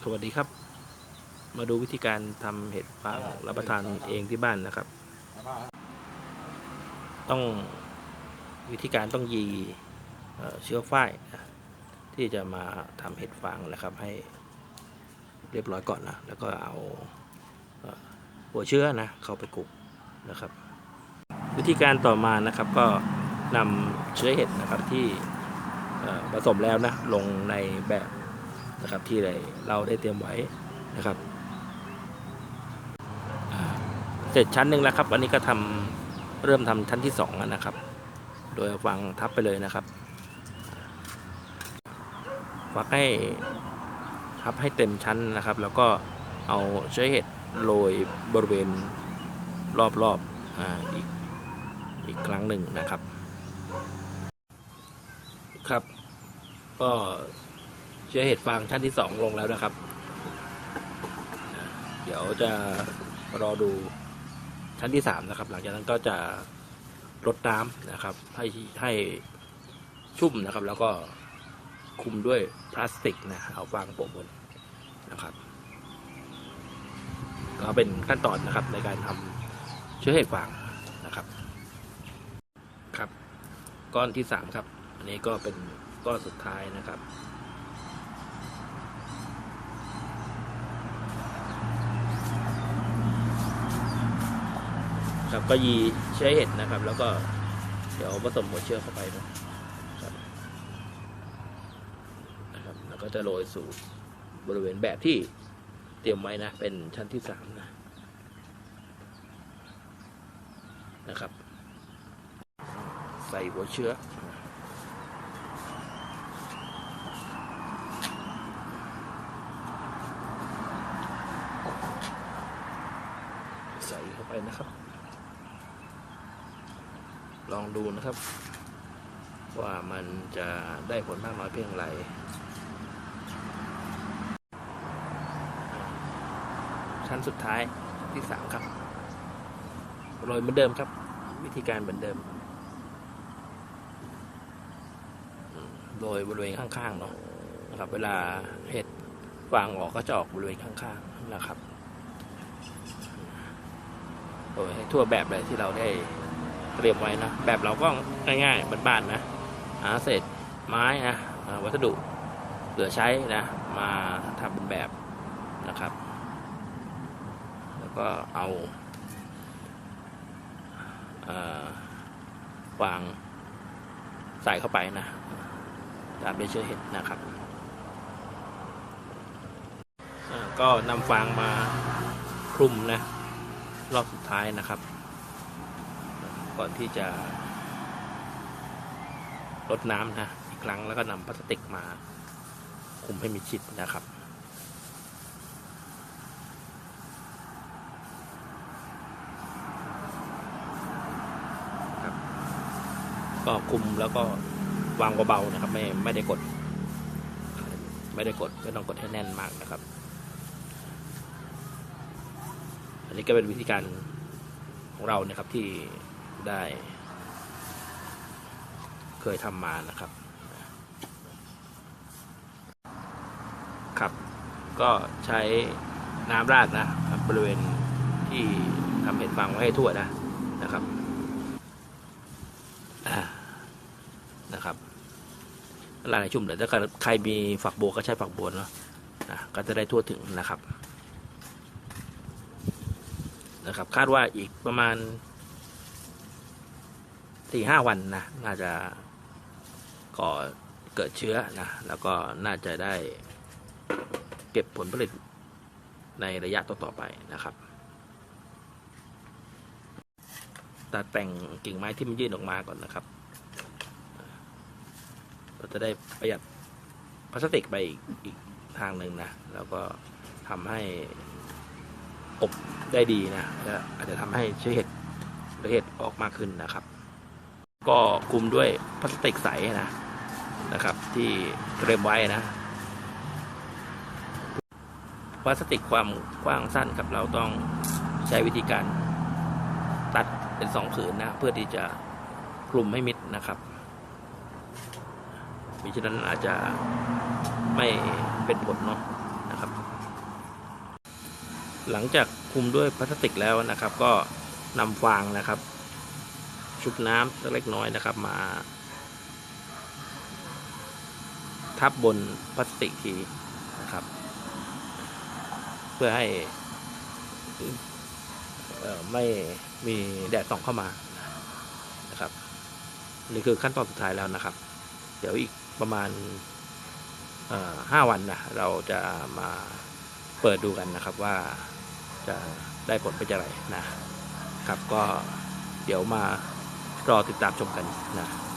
สวัสดีครับ มาดูวิธีการทำเห็ดฟางรับประทานเองที่บ้านนะครับ ต้องวิธีการต้องยีเชื้อฝ้ายที่จะมาทำเห็ดฟางนะครับ ให้เรียบร้อยก่อนนะแล้วก็เอาหัวเชื้อนะเข้าไปกลุกนะครับ วิธีการต่อมานะครับก็นำเชื้อเห็ดนะครับที่ผสมแล้วนะลงในแบบ นะครับที่เราได้เตรียมไว้นะครับเสร็จชั้นหนึ่งแล้วครับ อันนี้ก็ทำเริ่มทำชั้นที่สองแล้วนะครับ โดยเอาฟังทับไปเลยนะครับฟักให้ทับให้เต็มชั้นนะครับ แล้วก็เอาเชื้อเห็ดโรยบริเวณรอบๆอ่าอีกอีกครั้งหนึ่งนะครับ ครับ ก็ เชื้อเห็ดฟางชั้นที่สองลงแล้วนะครับ เดี๋ยวจะรอดูชั้นที่สามนะครับ หลังจากนั้นก็จะรดน้ำนะครับ ให้ให้ชุ่มนะครับ แล้วก็คุมด้วยพลาสติกนะเอาฟางโปะบนนะครับก็เป็นขั้นตอนนะครับในการทำเชื้อเห็ดฟางนะครับ ครับ ก้อนที่สามครับ อันนี้ก็เป็นก้อนสุดท้ายนะครับ ครับก็ยีเชื้อเห็ดนะครับ แล้วก็เดี๋ยวผสมหัวเชื้อเข้าไปนะครับนะครับแล้วก็จะโรยสู่บริเวณแบบที่เตรียมไว้นะ เป็นชั้นที่สามนะนะครับ ใส่หัวเชื้อใส่เข้าไปนะครับ ลองดูนะครับ ว่ามันจะได้ผลมากน้อยเพียงไรชั้นสุดท้ายที่สามครับโรยเหมือนเดิมครับ วิธีการเหมือนเดิมโดยบริเวณข้างๆเนาะนะครับ เวลาเห็ดวางออกก็จะออกบริเวณข้างๆนะครับโดยให้ทั่วแบบเลยที่เราได้ เตรียมไว้นะแบบเราก็ง่ายๆบ้านๆนะหาเศษไม้นะวัสดุเหลือใช้นะมาทำเป็นแบบนะครับ แล้วก็เอาวางใส่เข้าไปนะตามด้วยเชื้อเห็ดนะครับ ก็นำฟางมาคลุมนะ รอบสุดท้ายนะครับ ก่อนที่จะลดน้ำนะอีกครั้งแล้วก็นำพลาสติกมาคุมให้มิดชิดนะครับก็คุมแล้วก็วางเบาๆนะครับ ไม่ไม่ได้กด ไม่ได้กดไม่ต้องกดให้แน่นมากนะครับ อันนี้ก็เป็นวิธีการของเรานะครับที่ ได้ เคยทำมานะครับ ครับ ก็ใช้น้ำราดนะบริเวณที่ทำเห็ดฟางไว้ให้ทั่วนะนะครับนะครับลายชุ่มเดี๋ยวถ้าใครมีฝักบัวก็ใช้ฝักบัวเนาะนะก็จะได้ทั่วถึงนะครับ นะครับ คาดว่าอีกประมาณ สี่ห้าวันนะน่าจะก่อเกิดเชื้อนะแล้วก็น่าจะได้เก็บผลผลิตในระยะต่อๆไปนะครับ ตัดแต่งกิ่งไม้ที่มันยื่นออกมาก่อนนะครับ เราจะได้ประหยัดพลาสติกไปอีกอีกทางหนึ่งนะ แล้วก็ทำให้อบได้ดีนะและอาจจะทำให้เชื้อเห็ดหรือเห็ดออกมากขึ้นนะครับ ก็คุมด้วยพลาสติกใสนะนะครับ ที่เตรียมไว้นะพลาสติกความกว้างสั้นครับเราต้องใช้วิธีการตัดเป็นสองผืนนะเพื่อที่จะคลุมให้มิดนะครับมิฉะนั้นอาจจะไม่เป็นผลเนาะนะครับ หลังจากคลุมด้วยพลาสติกแล้วนะครับ ก็นำฟางนะครับ ชุบน้ำสักเล็กน้อยนะครับมา ทับบนพลาสติกทีนะครับ เพื่อให้ไม่มีแดดส่องเข้ามานะครับ นี่คือขั้นตอนสุดท้ายแล้วนะครับ เดี๋ยวอีกประมาณห้าวันนะเราจะมาเปิดดูกันนะครับว่าจะได้ผลเป็นอย่างไรนะครับ ก็เดี๋ยวมา รอติดตามชมกันนะ